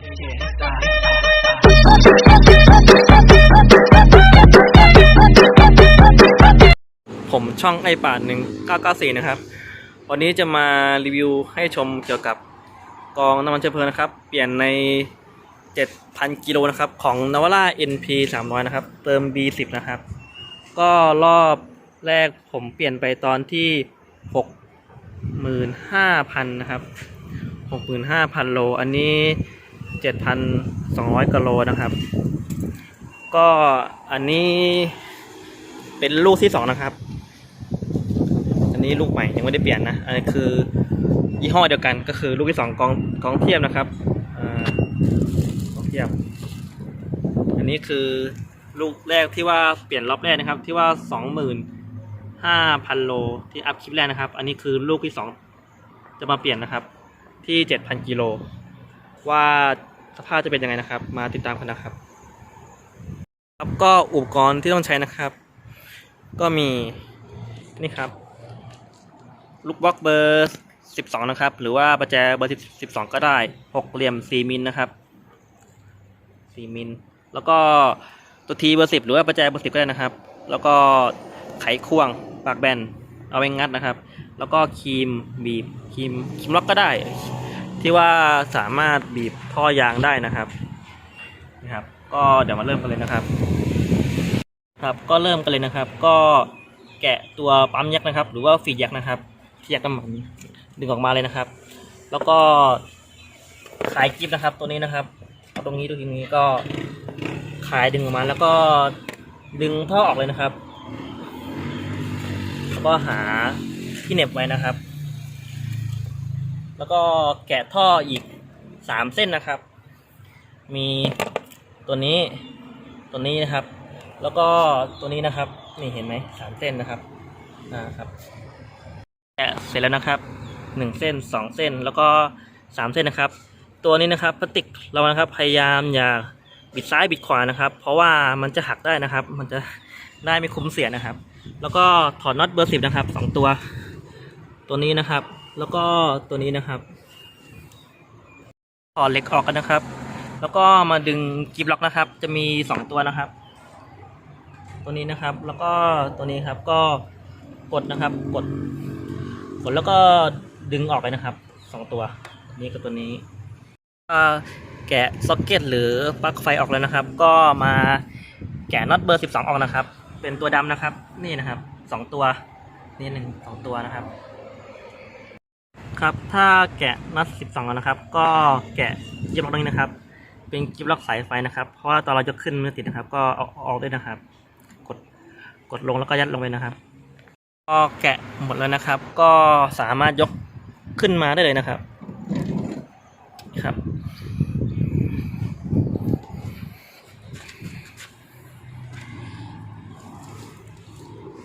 ผมช่องไอป่าหนึ่งเก้าเก้าสี่นะครับ วันนี้จะมารีวิวให้ชมเกี่ยวกับกองน้ำมันเชื้อเพลิงนะครับ เปลี่ยนใน 7,000 กิโลนะครับ ของนวาร่า NP 300 นะครับ เติม B10 นะครับ ก็รอบแรกผมเปลี่ยนไปตอนที่ 65,000 นะครับ 65,000 โล อันนี้ 7,200กิโลนะครับ ก็อันนี้เป็นลูกที่สองนะครับ อันนี้ลูกใหม่ยังไม่ได้เปลี่ยนนะ อันนี้คือยี่ห้อเดียวกันก็คือลูกที่สองกองกองเทียบนะครับอ่ากองเทียบอันนี้คือลูกแรกที่ว่าเปลี่ยนรอบแรกนะครับ ที่ว่าสองหมื่นห้าพันโลที่อัพคลิปแรกนะครับ อันนี้คือลูกที่สองจะมาเปลี่ยนนะครับ ที่เจ็ดพันกิโลว่า สภาพจะเป็นยังไงนะครับ มาติดตามกันนะครับ ครับก็อุปกรณ์ที่ต้องใช้นะครับ ก็มีนี่ครับลูกบล็อกเบอร์12 นะครับ หรือว่าประแจเบอร์12 ก็ได้หกเหลี่ยม 4 มิลนะครับ 4 มิล แล้วก็ตัวทีเบอร์10 หรือว่าประแจเบอร์10 ก็ได้นะครับ แล้วก็ไขควงปากแบน เอาไว้งัดนะครับ แล้วก็ครีมบีบครีมครีมล็อกก็ได้ ที่ว่าสามารถบีบท่อยางได้นะครับนะครับ ก็เดี๋ยวมาเริ่มกันเลยนะครับ ครับก็เริ่มกันเลยนะครับ ก็แกะตัวปั๊มยักษ์นะครับ หรือว่าฟีดยักษ์นะครับที่ยักษ์น้ำมันดึงออกมาเลยนะครับ แล้วก็ขายกิฟนะครับ ตัวนี้นะครับเอาตรงนี้ตรงนี้ก็ขายดึงออกมาแล้วก็ดึงท่อออกเลยนะครับแล้วก็หาที่เหน็บไว้นะครับ แล้วก็แกะท่ออีกสามเส้นนะครับ มีตัวนี้ตัวนี้นะครับ แล้วก็ตัวนี้นะครับ นี่เห็นไหมสามเส้นนะครับอ่าครับ แกะเสร็จแล้วนะครับหนึ่งเส้นสองเส้นแล้วก็สามเส้นนะครับ ตัวนี้นะครับพลาสติกเรานะครับพยายามอย่าบิดซ้ายบิดขวานะครับ เพราะว่ามันจะหักได้นะครับ มันจะได้ไม่คุ้มเสียนะครับ แล้วก็ถอดน็อตเบอร์สิบนะครับสองตัว ตัวนี้นะครับ แล้วก็ตัวนี้นะครับถอดเหล็กออกกันนะครับ แล้วก็มาดึงกิบล็อกนะครับ จะมีสองตัวนะครับ ตัวนี้นะครับ แล้วก็ตัวนี้ครับก็กดนะครับ กด กดแล้วก็ดึงออกไปนะครับสองตัว นี้กับตัวนี้แกะซ็อกเก็ตหรือปลั๊กไฟออกแล้วนะครับ ก็มาแกะน็อตเบอร์สิบสองออกนะครับ เป็นตัวดำนะครับ นี่นะครับสองตัว นี่หนึ่งสองตัวนะครับ ครับ ถ้าแกะน็อตสิบสองนะครับ ก็แกะยิบล็อกนี้นะครับ เป็นกิบล็อกสายไฟนะครับ เพราะว่าตอนเราจะขึ้นมันติดนะครับ ก็อาเอาออกด้วยนะครับ กด กดลงแล้วก็ยัดลงไปนะครับ ก็แกะหมดแล้วนะครับ ก็สามารถยกขึ้นมาได้เลยนะครับ ครับ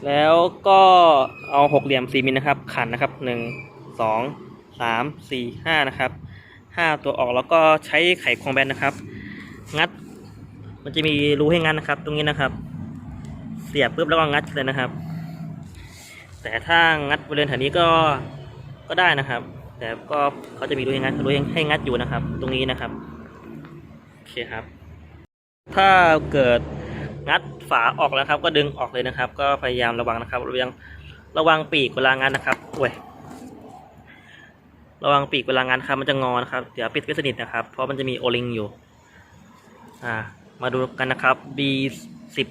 แล้วก็เอาหกเหลี่ยมสี่มิลนะครับ ขันนะครับหนึ่งสอง สามสี่ห้านะครับห้าตัวออกแล้วก็ใช้ไขควงแบนนะครับ งัด มันจะมีรูให้งัดนะครับ ตรงนี้นะครับ เสียบปุ๊บแล้วก็งัดเลยนะครับ แต่ถ้างัดบริเวณแถวนี้ก็ก็ได้นะครับ แต่ก็เขาจะมีรูให้งัดรูให้งัดอยู่นะครับ ตรงนี้นะครับโอเคครับ ถ้าเกิดงัดฝาออกแล้วครับ ก็ดึงออกเลยนะครับ ก็พยายามระวังนะครับระวังระวังปีกเวลางัดนะครับโอ้ย ระวังปีกเวลางัดครับมันจะงอนะครับ เดี๋ยวปิดไม่สนิทนะครับ เพราะมันจะมีโอลิงอยู่ อ่า มาดูกันนะครับ B สิบ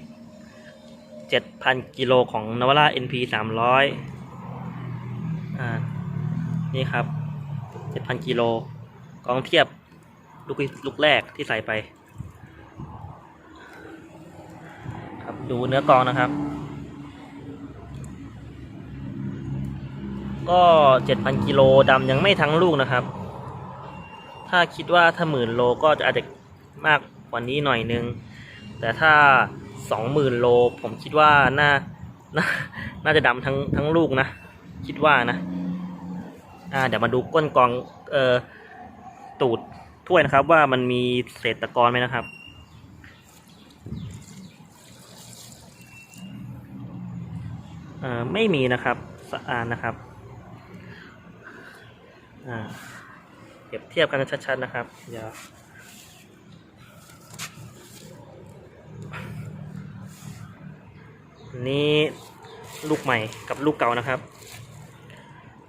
เจ็ดพันกิโลของนวาร่า NP สามร้อยอ่า นี่ครับเจ็ดพันกิโลกองเทียบลูกลูกแรกที่ใส่ไป ครับดูเนื้อกองนะครับ ก็เจ็ดพันกิโลดำยังไม่ทั้งลูกนะครับ ถ้าคิดว่าถ้าหมื่นโลก็จะอาจจะมากกว่านี้หน่อยนึง แต่ถ้าสองหมื่นโลผมคิดว่าน่าน่าน่าจะดำทั้งทั้งลูกนะ คิดว่านะอ่าเดี๋ยวมาดูก้นกองเอ่อตูดถ้วยนะครับ ว่ามันมีเศษตะกอนไหมนะครับเอ่อไม่มีนะครับสะอาดนะครับ เปรียบเทียบกันชัดๆนะครับ เดี๋ยวนี้ลูกใหม่กับลูกเก่านะครับ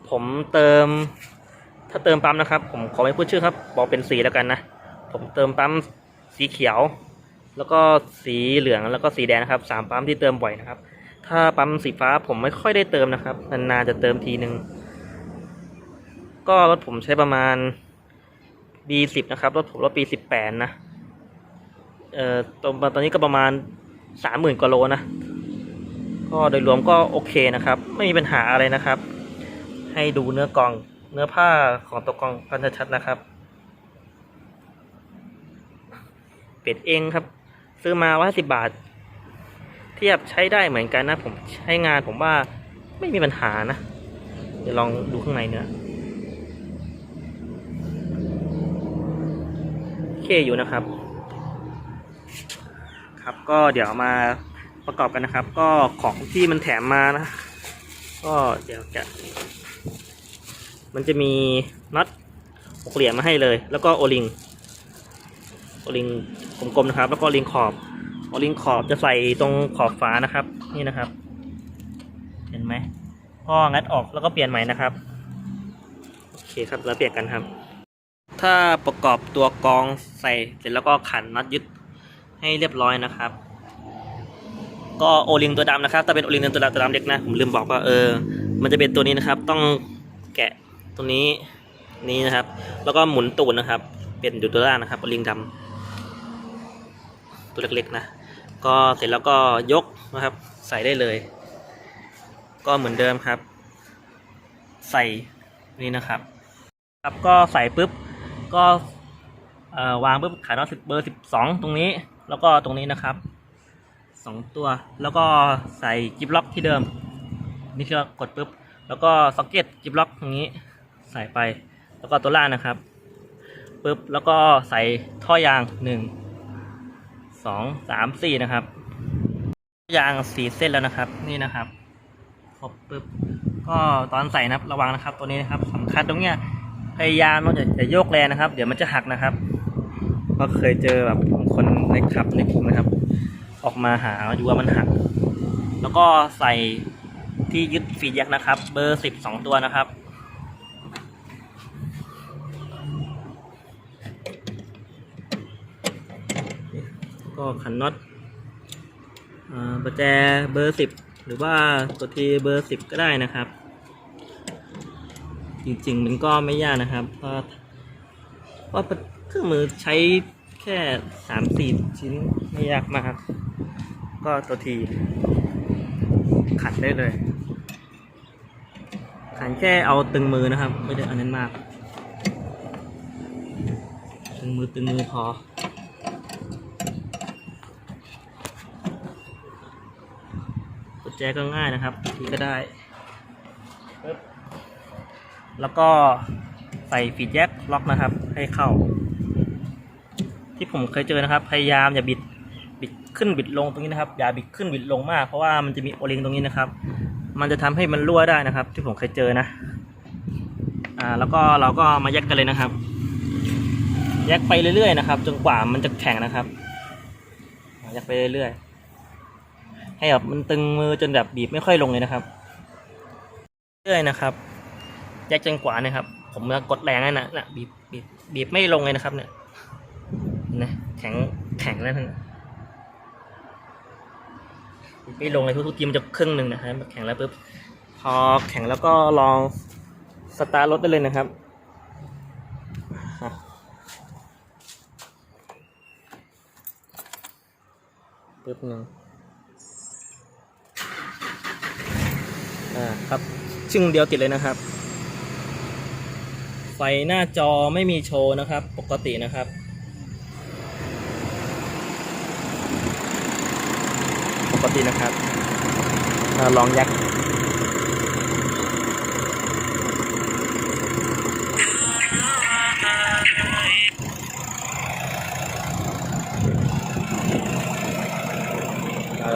ผมเติม ถ้าเติมปั๊มนะครับ ผมขอไม่พูดชื่อครับ บอกเป็นสีแล้วกันนะ ผมเติมปั๊มสีเขียว แล้วก็สีเหลืองแล้วก็สีแดงนะครับสามปั๊มที่เติมบ่อยนะครับ ถ้าปั๊มสีฟ้าผมไม่ค่อยได้เติมนะครับนานๆจะเติมทีหนึ่ง ก็รถผมใช้ประมาณ B10 นะครับ รถผมรถปี18นะ เอ่อตอนตอนนี้ก็ประมาณ 30,000กว่าโลนะ ก็โดยรวมก็โอเคนะครับ ไม่มีปัญหาอะไรนะครับ ให้ดูเนื้อกล่องเนื้อผ้าของตัวกล่องกันชัดๆนะครับ เป็ดเองครับ ซื้อมาว่าสิบาท เทียบใช้ได้เหมือนกันนะ ผมใช้งานผมว่าไม่มีปัญหานะ เดี๋ยวลองดูข้างในเนื้อโอ เคอยู่นะครับ ครับก็เดี๋ยวมาประกอบกันนะครับ ก็ของที่มันแถมมานะ ก็เดี๋ยวจะ มันจะมีน็อตหกเหลี่ยมมาให้เลย แล้วก็โอลิงโอลิงกลมๆนะครับ แล้วก็ลิงขอบโอลิงขอบจะใส่ตรงขอบฝานะครับ นี่นะครับ เห็นไหมก็งัดออกแล้วก็เปลี่ยนใหม่นะครับโอเคครับแล้วเปลี่ยนกันครับ ถ้าประกอบตัวกองใส่เสร็จแล้วก็ขันน็อตยึดให้เรียบร้อยนะครับ ก็โอลิงตัวดำนะครับแต่เป็นโอลิงตัวดำตัวดำเล็กนะผมลืมบอกว่าเออ มันจะเป็นตัวนี้นะครับ ต้องแกะตัวนี้นี้นะครับ แล้วก็หมุนตูดนะครับ เป็นอยู่ตัวล่างนะครับโอลิงดำตัวเล็กๆนะก็เสร็จแล้วก็ยกนะครับ ใส่ได้เลย ก็เหมือนเดิมครับ ใส่นี่นะครับ ครับก็ใส่ปุ๊บ ก็วางปุ๊บขายน็อตสิบเบอร์สิบสองตรงนี้ แล้วก็ตรงนี้นะครับสองตัว แล้วก็ใส่จิบล็อกที่เดิม นี่คือกดปุ๊บ แล้วก็ซ็อกเก็ตจิบล็อกตรงนี้ใส่ไป แล้วก็ตัวล่างนะครับปุ๊บ แล้วก็ใส่ท่อยางหนึ่งสองสามสี่นะครับ ยางสี่เส้นแล้วนะครับ นี่นะครับครบปุ๊บ ก็ตอนใส่นะครับระวังนะครับ ตัวนี้นะครับสำคัญตรงเนี้ย พยายามว่าจะจะโยกแรงนะครับ เดี๋ยวมันจะหักนะครับก็เคยเจอแบบคนในขับในกลุ่มนะครับ ออกมาหาดูว่ามันหัก แล้วก็ใส่ที่ยึดฟีดแยกนะครับ เบอร์สิบสองตัวนะครับก็ขันน็อตประแจเบอร์สิบหรือว่าตัวทีเบอร์สิบก็ได้นะครับ จริง ๆ มันก็ไม่ยากนะครับ เพราะเพราะเครื่องมือใช้แค่สามสี่ชิ้นไม่ยากมาก ก็ตัวที ขันได้เลย ขันแค่เอาตึงมือนะครับ ไม่ได้อันนั้นมาก ตึงมือตึงมือพอกุญแจก็ง่ายนะครับทีก็ได้ปึ๊บ แล้วก็ใส่ฟีดแจ็คล็อกนะครับ ให้เข้า ที่ผมเคยเจอนะครับ พยายามอย่าบิดบิดขึ้นบิดลงตรงนี้นะครับ อย่าบิดขึ้นบิดลงมาก เพราะว่ามันจะมีโอลิงตรงนี้นะครับ มันจะทำให้มันรั่วได้นะครับ ที่ผมเคยเจอนะอ่าแล้วก็เราก็มาแยกกันเลยนะครับ แยกไปเรื่อยๆนะครับ จนกว่ามันจะแข็งนะครับแยกไปเรื่อยๆให้แบบมันตึงมือจนแบบบีบไม่ค่อยลงเลยนะครับ เรื่อยนะครับ แยกจนกว่านะครับ ผมจะกดแรงนั่นนะนะบีบบีบบีบไม่ลงเลยนะครับ เนี่ยนะแข็งแข็งแล้วนะบีบไม่ลงเลยทุกทีมันจะครึ่งหนึ่งนะครับแข็งแล้วปุ๊บพอแข็งแล้วก็ลองสตาร์ทรถได้เลยนะครับปึ๊บหนึ่งอ่าครับชึ่งเดียวติดเลยนะครับ ไฟหน้าจอไม่มีโชว์นะครับ ปกตินะครับปกตินะครับลองยัก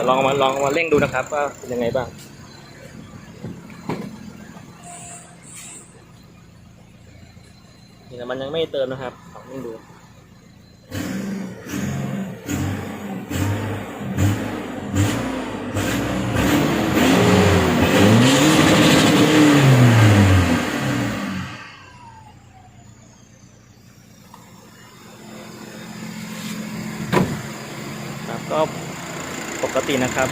ลองมาลองมาเร่งดูนะครับว่าเป็นยังไงบ้าง ไม่เติมนะครับลองดูครับก็ปกตินะครับ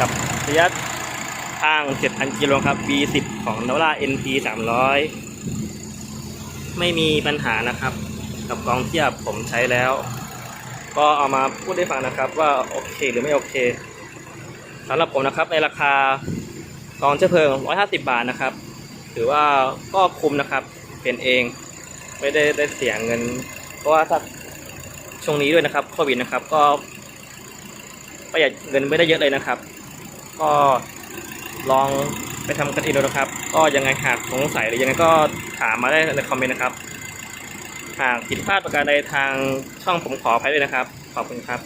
กับระยะทาง 7,000 กิโลครับ B10 ของนวรา NP 300 ไม่มีปัญหานะครับ กับกองเทียบผมใช้แล้ว ก็เอามาพูดให้ฟังนะครับว่าโอเคหรือไม่โอเคสำหรับผมนะครับในราคากองเชื้อเพลิง 150 บาทนะครับ ถือว่าก็คุ้มนะครับเป็นเองไม่ได้ได้เสียเงิน เพราะว่าถ้าช่วงนี้ด้วยนะครับโควิดนะครับก็ประหยัดเงินไม่ได้เยอะเลยนะครับ ก็ลอง ไปทำกันเองดูนะครับ ก็ยังไงหากสงสัยหรือยังไงก็ถามมาได้ในคอมเมนต์นะครับหากผิดพลาดประการใดทางช่องผมขออภัยด้วยนะครับ ขอบคุณครับ